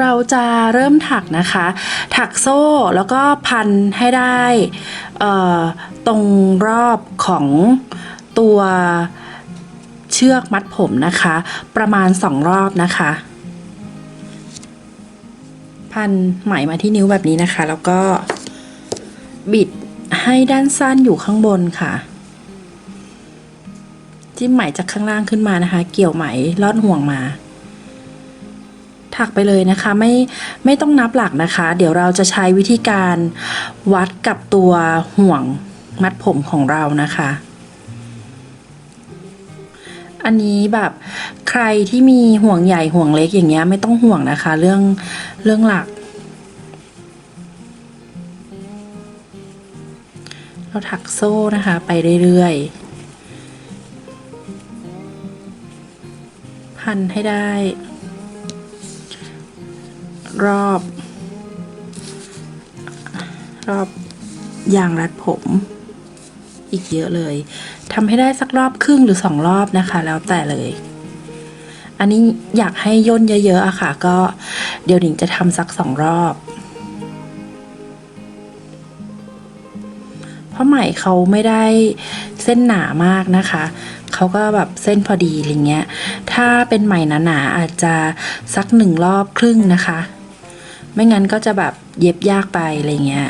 เราจะเริ่มถักนะคะ ถักโซ่แล้วก็พันให้ได้ตรงรอบของตัวเชือกมัดผมนะคะ ประมาณสองรอบนะคะ พันไหมมาที่นิ้วแบบนี้นะคะ แล้วก็บิดให้ด้านสั้นอยู่ข้างบนค่ะจิ้มไหมจากข้างล่างขึ้นมานะคะ เกี่ยวไหมลอดห่วงมา ถักไปเลยนะคะ ไม่ไม่ต้องนับหลักนะคะ เดี๋ยวเราจะใช้วิธีการวัดกับตัวห่วงมัดผมของเรานะคะ อันนี้แบบใครที่มีห่วงใหญ่ห่วงเล็กอย่างเงี้ยไม่ต้องห่วงนะคะ เรื่องเรื่องหลัก เราถักโซ่นะคะ ไปเรื่อยๆ พันให้ได้ รอบ รอบยางรัดผม อีกเยอะเลยทำให้ได้สักรอบครึ่งหรือสองรอบนะคะ แล้วแต่เลย อันนี้อยากให้ย่นเยอะๆอะค่ะ ก็เดี๋ยวหนิงจะทำสักสองรอบเพราะไหมเขาไม่ได้เส้นหนามากนะคะเขาก็แบบเส้นพอดีอะไรเงี้ย ถ้าเป็นไหมหนาๆอาจจะสักหนึ่งรอบครึ่งนะคะ ไม่งั้นก็จะแบบเย็บยากไปอะไรเงี้ย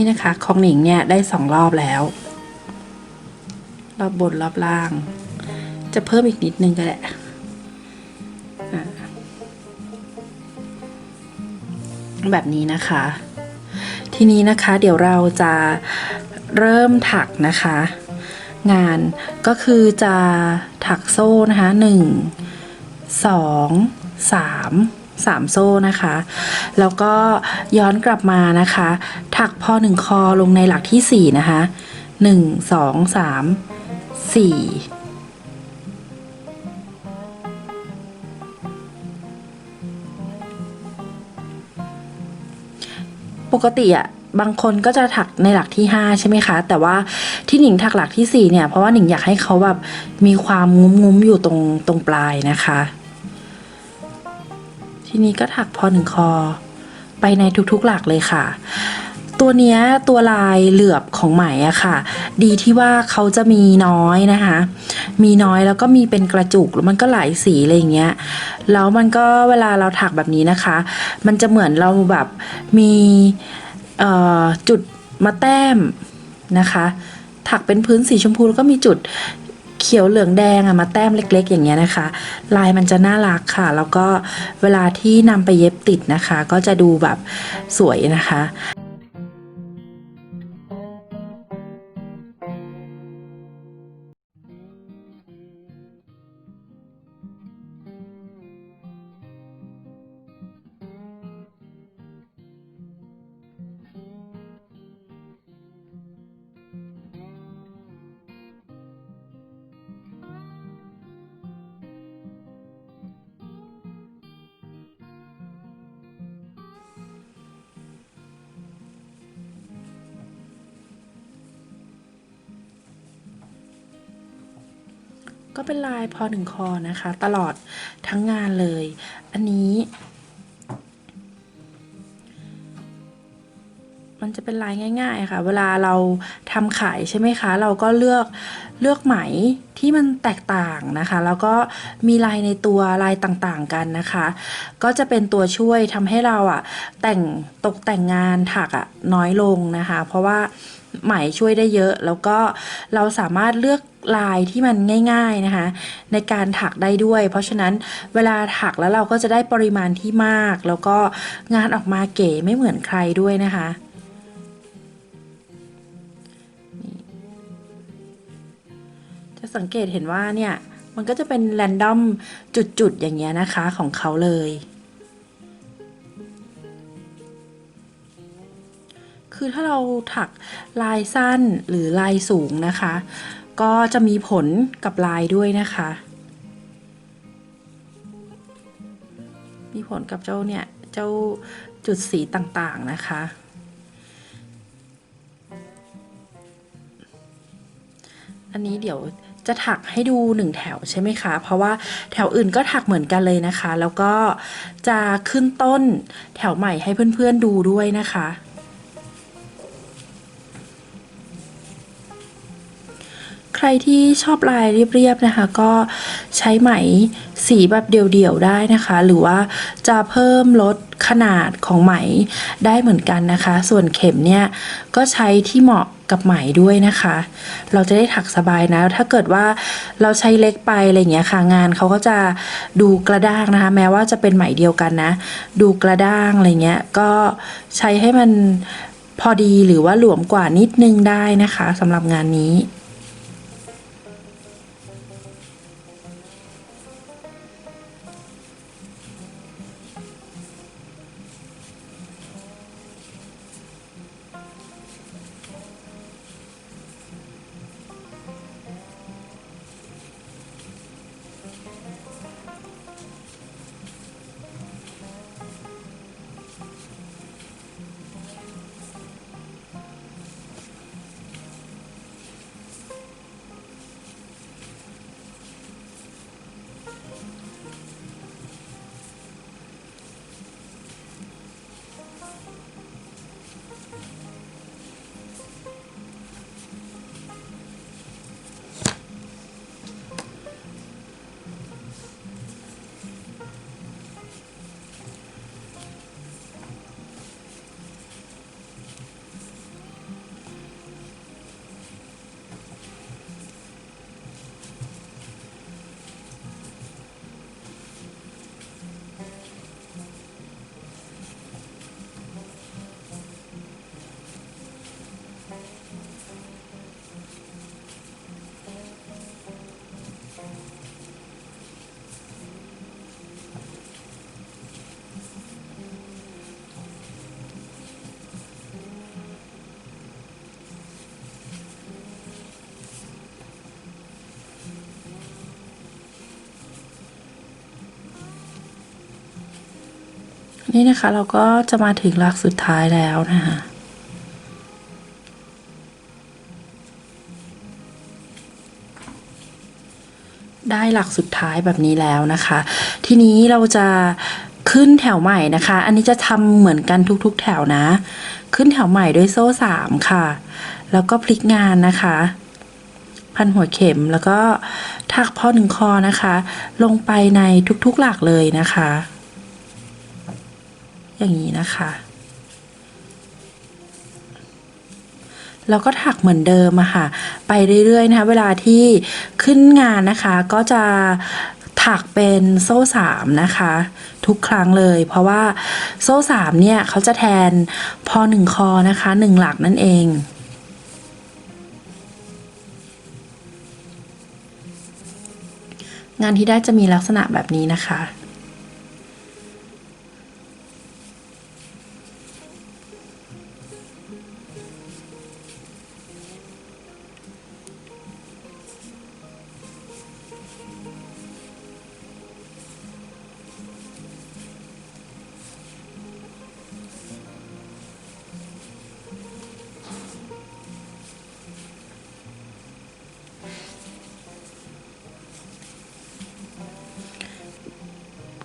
นี่นะคะของหนิงเนี่ยได้สองรอบแล้ว รอบบนรอบล่าง จะเพิ่มอีกนิดนึงก็ได้อะแบบนี้นะคะ ทีนี้นะคะเดี๋ยวเราจะเริ่มถักนะคะ งานก็คือจะถักโซ่นะคะหนึ่งสองสามสามโซ่นะคะ แล้วก็ย้อนกลับมานะคะ ถักพอหนึ่งคอลงในหลักที่สี่นะคะหนึ่งสองสามสี่ปกติอะบางคนก็จะถักในหลักที่ 5 ใช่ไหมคะ แต่ว่าที่หนิงถักหลักที่ 4 เนี่ย เพราะว่าหนิงอยากให้เขาแบบมีความงุ้มงุ้มๆอยู่ตรงตรงปลายนะคะ ทีนี้ก็ถักพอหนึ่งคอ ไปในทุกๆหลักเลยค่ะ ตัวเนี้ยตัวลายเหลือบของไหมอะค่ะ ดีที่ว่าเขาจะมีน้อยนะคะ มีน้อยแล้วก็มีเป็นกระจุกแล้วมันก็หลายสีอะไรอย่างเงี้ยแล้วมันก็เวลาเราถักแบบนี้นะคะ มันจะเหมือนเราแบบมีจุดมาแต้มนะคะ ถักเป็นพื้นสีชมพูแล้วก็มีจุดเขียวเหลืองแดงอะมาแต้มเล็ก ๆ อย่างเงี้ยนะคะ ลายมันจะน่ารักค่ะ แล้วก็เวลาที่นำไปเย็บติดนะคะ ก็จะดูแบบสวยนะคะ ก็เป็นลายพอหนึ่งคอนะคะ ตลอดทั้งงานเลย อันนี้ มันจะเป็นลายง่าย ๆ ค่ะ เวลาเราทำขายใช่ไหมคะ เราก็เลือกเลือกไหมที่มันแตกต่างนะคะ แล้วก็มีลายในตัวลายต่างๆกันนะคะ ก็จะเป็นตัวช่วยทำให้เราอะแต่งตกแต่งงานถักอะน้อยลงนะคะ เพราะว่า ไหมช่วยได้เยอะ แล้วก็เราสามารถเลือกลายที่มันง่ายๆนะคะ ในการถักได้ด้วย เพราะฉะนั้นเวลาถักแล้วเราก็จะได้ปริมาณที่มาก แล้วก็งานออกมาเก๋ไม่เหมือนใครด้วยนะคะจะสังเกตเห็นว่าเนี่ย มันก็จะเป็นแรนดอมจุดๆ อย่างเงี้ยนะคะของเขาเลย คือถ้าเราถักลายสั้นหรือลายสูงนะคะ ก็จะมีผลกับลายด้วยนะคะ มีผลกับเจ้าเนี่ย เจ้าจุดสีต่างๆนะคะอันนี้เดี๋ยวจะถักให้ดูหนึ่งแถวใช่ไหมคะ เพราะว่าแถวอื่นก็ถักเหมือนกันเลยนะคะ แล้วก็จะขึ้นต้นแถวใหม่ให้เพื่อนๆดูด้วยนะคะ ใครที่ชอบลายเรียบๆนะคะ ก็ใช้ไหมสีแบบเดี่ยวๆได้นะคะ หรือว่าจะเพิ่มลดขนาดของไหมได้เหมือนกันนะคะ ส่วนเข็มเนี่ยก็ใช้ที่เหมาะกับไหมด้วยนะคะ เราจะได้ถักสบายนะ ถ้าเกิดว่าเราใช้เล็กไปอะไรอย่างเงี้ยค่ะงานเขาก็จะดูกระด้างนะคะ แม้ว่าจะเป็นไหมเดียวกันนะ ดูกระด้างอะไรเงี้ยก็ใช้ให้มันพอดีหรือว่าหลวมกว่านิดนึงได้นะคะสำหรับงานนี้ นี่นะคะเราก็จะมาถึงหลักสุดท้ายแล้วนะคะได้หลักสุดท้ายแบบนี้แล้วนะคะ ทีนี้เราจะขึ้นแถวใหม่นะคะ อันนี้จะทำเหมือนกันทุกๆ แถวนะ ขึ้นแถวใหม่ด้วยโซ่สามค่ะ แล้วก็พลิกงานนะคะ พันหัวเข็มแล้วก็ถักพอหนึ่งคอนะคะ ลงไปในทุกๆหลักเลยนะคะ อย่างนี้นะคะ แล้วก็ถักเหมือนเดิมอะค่ะ ไปเรื่อยๆนะคะ เวลาที่ขึ้นงานนะคะ ก็จะถักเป็นโซ่สามนะคะ ทุกครั้งเลย เพราะว่าโซ่สามเนี่ยเขาจะแทนพอหนึ่งคอนะคะหนึ่งหลักนั่นเองงานที่ได้จะมีลักษณะแบบนี้นะคะ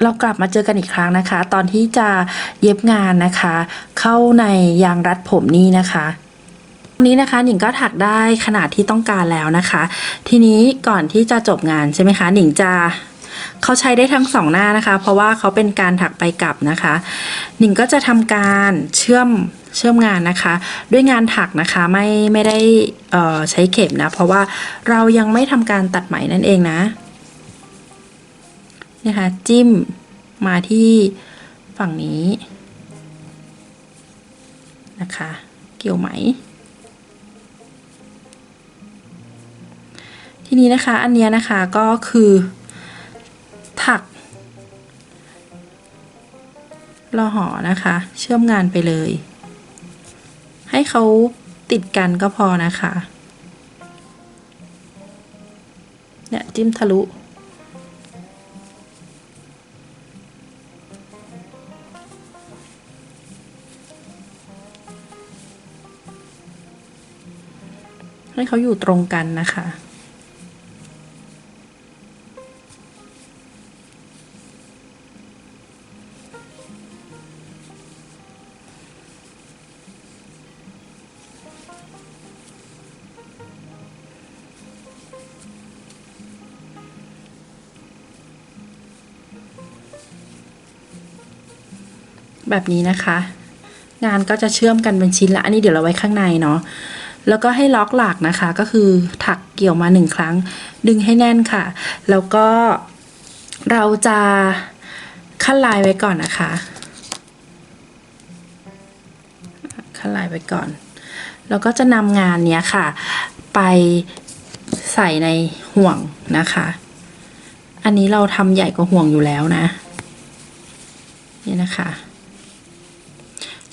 เรากลับมาเจอกันอีกครั้งนะคะ ตอนที่จะเย็บงานนะคะ เข้าในยางรัดผมนี่นะคะวันนี้นะคะหนิงก็ถักได้ขนาดที่ต้องการแล้วนะคะ ทีนี้ก่อนที่จะจบงานใช่ไหมคะหนิงจะเขาใช้ได้ทั้งสองหน้านะคะ เพราะว่าเขาเป็นการถักไปกลับนะคะหนิงก็จะทำการเชื่อมเชื่อมงานนะคะ ด้วยงานถักนะคะไม่ไม่ได้เอ่อใช้เข็มนะ เพราะว่าเรายังไม่ทำการตัดไหมนั่นเองนะ นี่ยค่ะจิ้มมาที่ฝั่งนี้นะคะ เกี่ยวไหม ทีนี้นะคะอันนี้นะคะก็คือถักรอหอนะคะ เชื่อมงานไปเลย ให้เขาติดกันก็พอนะคะ เนี่ย จิ้มทะลุ ให้เขาอยู่ตรงกันนะคะ แบบนี้นะคะ งานก็จะเชื่อมกันเป็นชิ้นละ อันนี้เดี๋ยวเราไว้ข้างในเนาะ แล้วก็ให้ล็อกหลักนะคะ ก็คือถักเกี่ยวมาหนึ่งครั้ง ดึงให้แน่นค่ะ แล้วก็เราจะขั้นลายไว้ก่อนนะคะ ขั้นลายไว้ก่อน แล้วก็จะนำงานเนี้ยค่ะ ไปใส่ในห่วงนะคะ อันนี้เราทำใหญ่กว่าห่วงอยู่แล้วนะ นี่นะคะ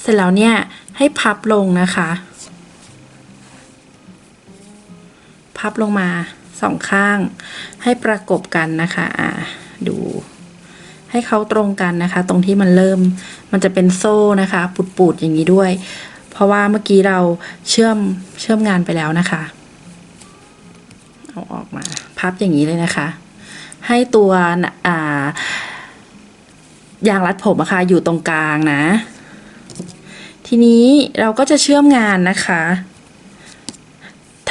เสร็จแล้วเนี่ยให้พับลงนะคะ พับลงมาสองข้างให้ประกบกันนะคะอ่าดูให้เขาตรงกันนะคะ ตรงที่มันเริ่มมันจะเป็นโซ่นะคะปุดๆอย่างนี้ด้วย เพราะว่าเมื่อกี้เราเชื่อมเชื่อมงานไปแล้วนะคะ เอาออกมา พับอย่างนี้เลยนะคะ ให้ตัวอ่ายางรัดผมอะค่ะอยู่ตรงกลางนะ ทีนี้เราก็จะเชื่อมงานนะคะ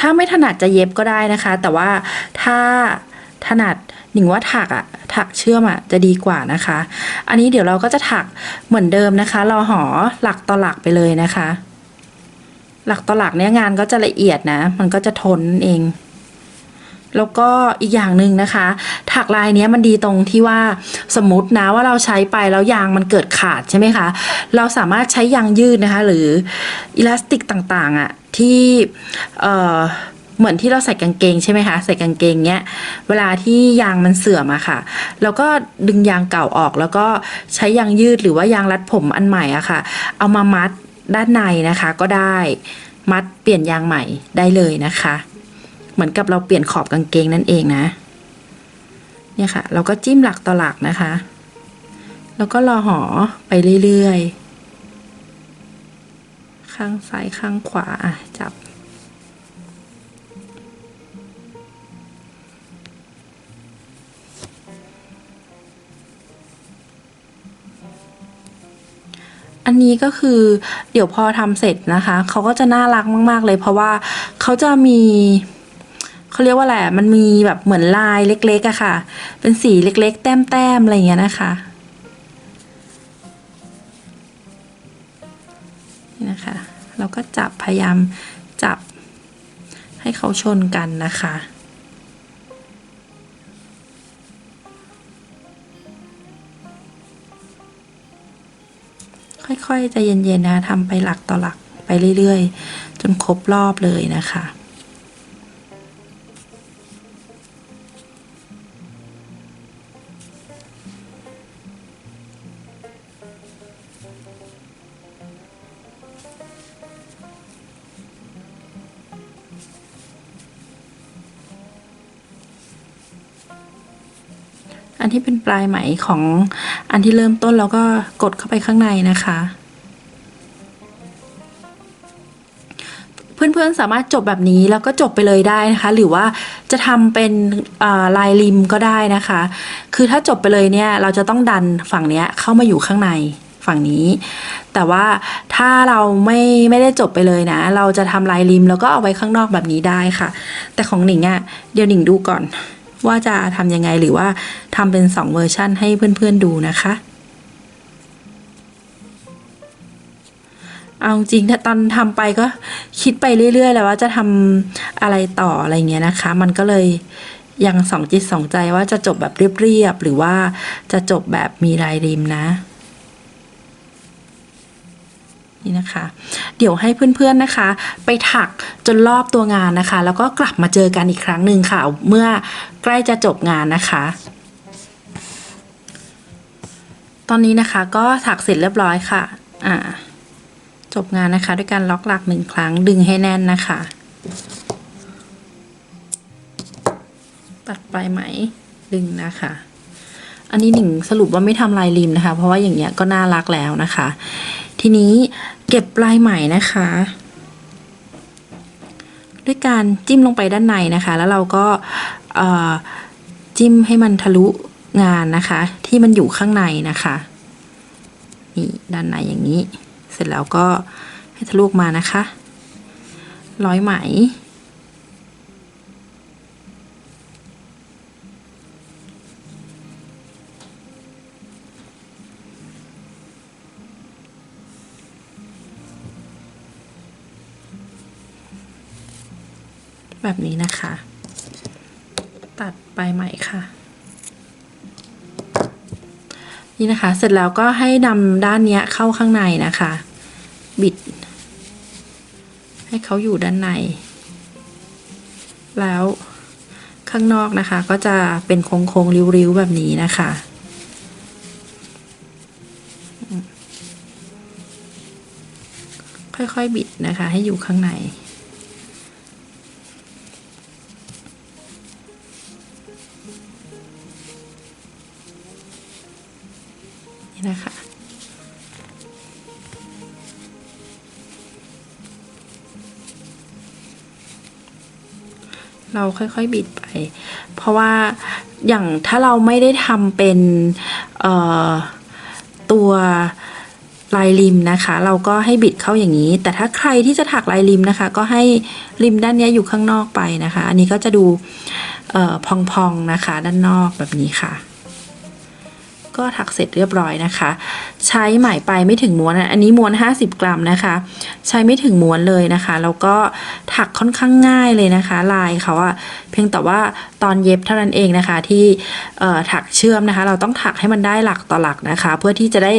ถ้าไม่ถนัดจะเย็บก็ได้นะคะ แต่ว่าถ้าถนัดหนิงว่าถักอะถักเชื่อมอะจะดีกว่านะคะ อันนี้เดี๋ยวเราก็จะถักเหมือนเดิมนะคะรอหอหลักต่อหลักไปเลยนะคะ หลักต่อหลักเนี้ยงานก็จะละเอียดนะ มันก็จะทนนั่นเอง แล้วก็อีกอย่างหนึ่งนะคะ ถักลายเนี้ยมันดีตรงที่ว่าสมมตินะว่าเราใช้ไปแล้วยางมันเกิดขาดใช่ไหมคะ เราสามารถใช้ยางยืดนะคะ หรืออิลาสติกต่างๆอะ ที่เอ่อเหมือนที่เราใส่กางเกงใช่ไหมคะใส่กางเกงเนี้ยเวลาที่ยางมันเสื่อมอะค่ะเราก็ดึงยางเก่าออก แล้วก็ใช้ยางยืดหรือว่ายางรัดผมอันใหม่อะค่ะ เอามามัดด้านในนะคะก็ได้มัดเปลี่ยนยางใหม่ได้เลยนะคะ เหมือนกับเราเปลี่ยนขอบกางเกงนั่นเองนะเนี่ยค่ะ เราก็จิ้มหลักต่อหลักนะคะ แล้วก็รอหอไปเรื่อยๆ ข้างซ้ายข้างขวาอะจับ อันนี้ก็คือเดี๋ยวพอทำเสร็จนะคะ เขาก็จะน่ารักมาก ๆ เลยเพราะว่าเขาจะมีเขาเรียกว่าอะไรมันมีแบบเหมือนลายเล็กๆอะค่ะ เป็นสีเล็กๆ แต้มๆอะไรอย่างเงี้ยนะคะ ยายามจับให้เขาชนกันนะคะ ค่อยๆจะเย็นๆนะทำไปหลักต่อหลักไปเรื่อยๆ จนครบรอบเลยนะคะ ปลายไหมของอันที่เริ่มต้นแล้วก็กดเข้าไปข้างในนะคะ เพื่อนๆสามารถจบแบบนี้แล้วก็จบไปเลยได้นะคะ หรือว่าจะทำเป็นลายริมก็ได้นะคะ คือถ้าจบไปเลยเนี่ยเราจะต้องดันฝั่งเนี้ยเข้ามาอยู่ข้างในฝั่งนี้ แต่ว่าถ้าเราไม่ไม่ได้จบไปเลยนะ เราจะทำลายริมแล้วก็เอาไว้ข้างนอกแบบนี้ได้ค่ะ แต่ของหนิงอะ่ะเดี๋ยวหนิงดูก่อน ว่าจะทำยังไงหรือว่าทำเป็นสองเวอร์ชั่นให้เพื่อนๆดูนะคะ เอาจริงถ้าตอนทำไปก็คิดไปเรื่อยๆ แล้วว่าจะทำอะไรต่ออะไรเงี้ยนะคะ มันก็เลยยังสองจิตสองใจว่าจะจบแบบเรียบๆหรือว่าจะจบแบบมีลายริมนะ นี่นะคะ เดี๋ยวให้เพื่อนๆนะคะ ไปถักจนรอบตัวงานนะคะ แล้วก็กลับมาเจอกันอีกครั้งหนึ่งค่ะ เมื่อใกล้จะจบงานนะคะ ตอนนี้นะคะก็ถักเสร็จเรียบร้อยค่ะอ่าจบงานนะคะ ด้วยการล็อกหลักหนึ่งครั้งดึงให้แน่นนะคะ ตัดปลายไหมดึงนะคะอันนี้หนิงสรุปว่าไม่ทำลายริมนะคะ เพราะว่าอย่างเงี้ยก็น่ารักแล้วนะคะ ทีนี้เก็บปลายไหมนะคะ ด้วยการจิ้มลงไปด้านในนะคะ แล้วเราก็จิ้มให้มันทะลุงานนะคะ ที่มันอยู่ข้างในนะคะนี่ด้านในอย่างนี้ เสร็จแล้วก็ให้ทะลุออกมานะคะ ร้อยไหม แบบนี้นะคะ ตัดปลายไหมค่ะ นี่นะคะ เสร็จแล้วก็ให้นำด้านเนี้ยเข้าข้างในนะคะ บิด ให้เขาอยู่ด้านใน แล้วข้างนอกนะคะ ก็จะเป็นโค้งๆริ้วๆ แบบนี้นะคะค่อยๆ บิดนะคะ ให้อยู่ข้างใน เราค่อยๆบิดไป เพราะว่าอย่างถ้าเราไม่ได้ทำเป็นตัวลายริมนะคะ เราก็ให้บิดเข้าอย่างนี้ แต่ถ้าใครที่จะถักลายริมนะคะ ก็ให้ริมด้านนี้อยู่ข้างนอกไปนะคะ อันนี้ก็จะดูออพองๆนะคะ ด้านนอกแบบนี้ค่ะ ก็ถักเสร็จเรียบร้อยนะคะ ใช้ไหมไปไม่ถึงม้วนอันนี้ม้วน 50 กรัมนะคะ ใช้ไม่ถึงม้วนเลยนะคะ แล้วก็ถักค่อนข้างง่ายเลยนะคะ ลายเขาอะเพียงแต่ว่าตอนเย็บเท่านั้นเองนะคะที่ถักเชื่อมนะคะ เราต้องถักให้มันได้หลักต่อหลักนะคะ เพื่อที่จะได้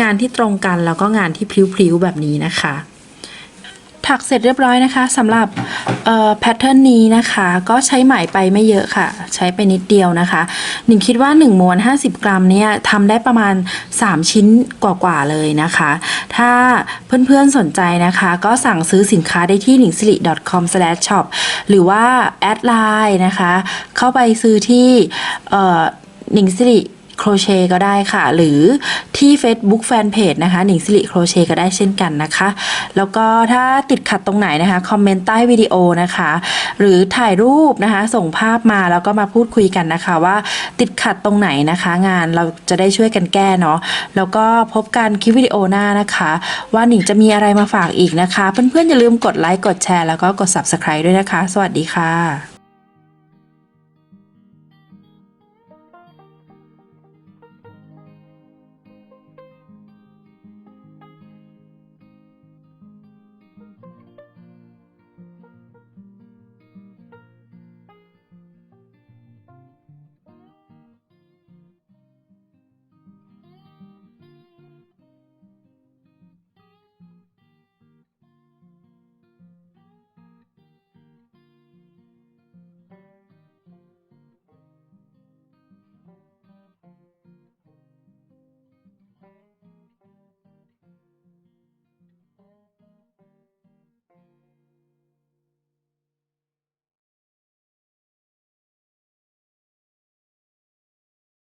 งานที่ตรงกันแล้วก็งานที่พลิ้วๆแบบนี้นะคะ ถักเสร็จเรียบร้อยนะคะสำหรับแพทเทิร์นนี้นะคะ ก็ใช้ไหมไปไม่เยอะค่ะ ใช้ไปนิดเดียวนะคะหนิงคิดว่า1ม้วน50 กรัมเนี่ยทำได้ประมาณ 3 ชิ้นกว่าๆเลยนะคะ ถ้าเพื่อนๆสนใจนะคะ ก็สั่งซื้อสินค้าได้ที่ n i n g s i r i c o m s h o p หรือว่าแอดไลน์นะคะ เข้าไปซื้อที่หนิงสิริ โครเชก็ได้ค่ะ หรือที่ Facebook Fanpage นะคะหนิงสิริโครเชก็ได้เช่นกันนะคะ แล้วก็ถ้าติดขัดตรงไหนนะคะคอมเมนต์ใต้วิดีโอนะคะ หรือถ่ายรูปนะคะ ส่งภาพมาแล้วก็มาพูดคุยกันนะคะ ว่าติดขัดตรงไหนนะคะ งานเราจะได้ช่วยกันแก้เนาะแล้วก็พบกันคลิปวิดีโอหน้านะคะ ว่าหนิงจะมีอะไรมาฝากอีกนะคะ เพื่อนๆอย่าลืมกดไลค์กดแชร์แล้วก็กด Subscribe ด้วยนะคะ สวัสดีค่ะ